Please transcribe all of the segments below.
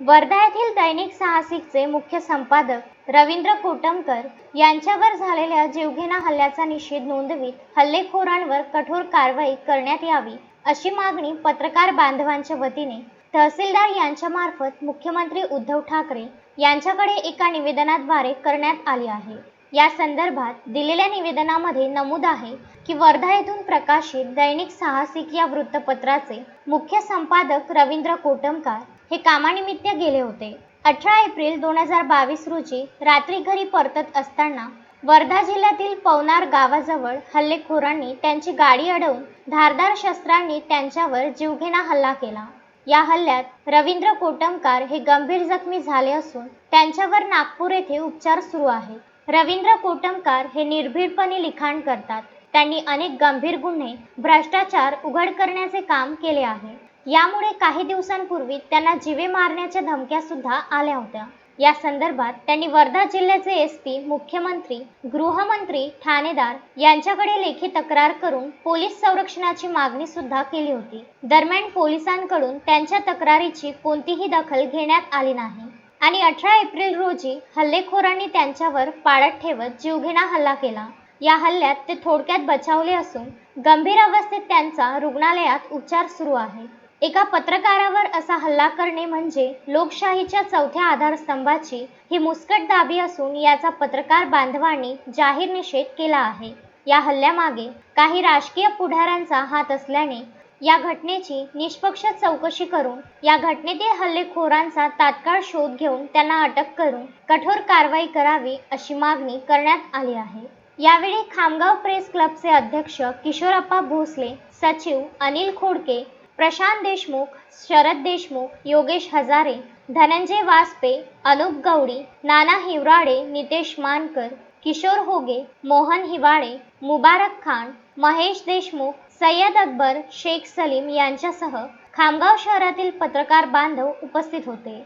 वर्धा येथील दैनिक साहसिकचे मुख्य संपादक रवींद्र कोटमकर यांच्यावर झालेल्या जीवघेणा हल्ल्याचा निषेध नोंदवीत हल्लेखोरांवर कठोर कारवाई करण्यात यावी अशी मागणी पत्रकार बांधवांच्या वतीने तहसीलदार यांच्यामार्फत मुख्यमंत्री उद्धव ठाकरे यांच्याकडे एका निवेदनाद्वारे करण्यात आली आहे. या संदर्भात दिलेल्या निवेदनामध्ये नमूद आहे की वर्धा येथून प्रकाशित दैनिक साहसिक या वृत्तपत्राचे मुख्य संपादक रवींद्र कोटमकार हे कामानिमित्त गेले होते. अठरा एप्रिल दोन हजार बावीस रोजी रात्री घरी परतत असताना वर्धा जिल्ह्यातील पवनार गावाजवळ हल्लेखोरांनी त्यांची गाडी अडवून धारदार शस्त्रांनी त्यांच्यावर जीवघेणा हल्ला केला. या हल्ल्यात रवींद्र कोटमकार हे गंभीर जखमी झाले असून त्यांच्यावर नागपूर येथे उपचार सुरू आहेत. रवींद्र कोटमकार हे निर्भीडपणे लिखाण करतात. त्यांनी अनेक गंभीर गुन्हे भ्रष्टाचार उघड करण्याचे काम केले आहे. यामुळे काही दिवसांपूर्वी त्यांना जीवे मारण्याच्या धमक्या सुद्धा आल्या होत्या. या संदर्भात त्यांनी वर्धा जिल्ह्याचे एस पी मुख्यमंत्री गृहमंत्री ठाणेदार यांच्याकडे लेखी तक्रार करून पोलीस संरक्षणाची मागणी सुद्धा केली होती. दरम्यान पोलिसांकडून त्यांच्या तक्रारीची कोणतीही दखल घेण्यात आली नाही. आणि अठरा एप्रिल रोजी हल्लेखोरांनी त्यांच्यावर पाळत ठेवत जीवघेणा हल्ला केला. या हल्ल्यात ते थोडक्यात बचावले असून गंभीर अवस्थेत त्यांचा रुग्णालयात उपचार सुरू आहे. एका पत्रकारावर असा हल्ला करणे म्हणजे लोकशाहीच्या चौथ्या आधारस्तंभाची ही मुस्कट दाबी असून याचा पत्रकार बांधवांनी जाहीर निषेध केला आहे. या हल्ल्यामागे काही राजकीय पुढाऱ्यांचा हात असल्याने या घटनेची निष्पक्ष चौकशी करून या घटनेतील हल्लेखोरांचा तात्काळ शोध घेऊन त्यांना अटक करून कठोर कारवाई करावी अशी मागणी करण्यात आली आहे. यावेळी खामगाव प्रेस क्लबचे अध्यक्ष किशोरप्पा भोसले सचिव अनिल खोडके प्रशांत देशमुख शरद देशमुख योगेश हजारे धनंजय वासपे अनुप गौडी नाना हिवराडे नितेश मानकर किशोर होगे मोहन हिवाळे मुबारक खान महेश देशमुख सय्यद अकबर शेख सलीम यांच्यासह खामगाव शहरातील पत्रकार बांधव उपस्थित होते.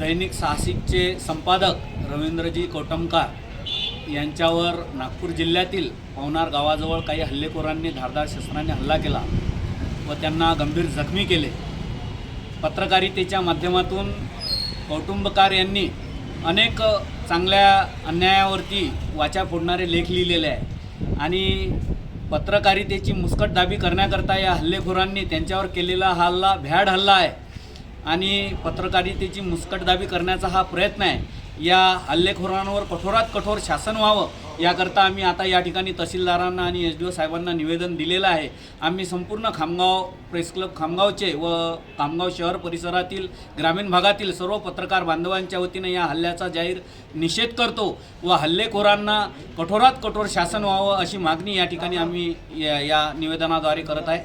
दैनिक साहसिकचे संपादक रवींद्रजी कोटमकार यांच्यावर नागपूर जिल्ह्यातील पवनार गावाजवळ काही हल्लेखोरांनी धारदार शस्त्राने हल्ला केला व त्यांना गंभीर जखमी केले. पत्रकारितेच्या माध्यमातून कौटुंबकार यांनी अनेक चांगल्या अन्यायावरती वाचा फोडणारे लेख लिहिलेले आहे. आणि पत्रकारितेची मुस्कटदाबी करण्याकरता या हल्लेखोरांनी त्यांच्यावर केलेला हा हल्ला भ्याड हल्ला आहे. आणि पत्रकारितेची मुस्कटदाबी करण्याचा हा प्रयत्न आहे. या हल्लेखोरांवर कठोरात कठोर शासन व्हावं याकरता आम्ही आता या ठिकाणी तहसीलदारांना आणि एस डी ओ साहेबांना निवेदन दिलेलं आहे. आम्ही संपूर्ण खामगाव प्रेस क्लब खामगावचे व खामगाव शहर परिसरातील ग्रामीण भागातील सर्व पत्रकार बांधवांच्या वतीनं या हल्ल्याचा जाहीर निषेध करतो व हल्लेखोरांना कठोरात कठोर शासन व्हावं अशी मागणी या ठिकाणी आम्ही या या निवेदनाद्वारे करत आहे.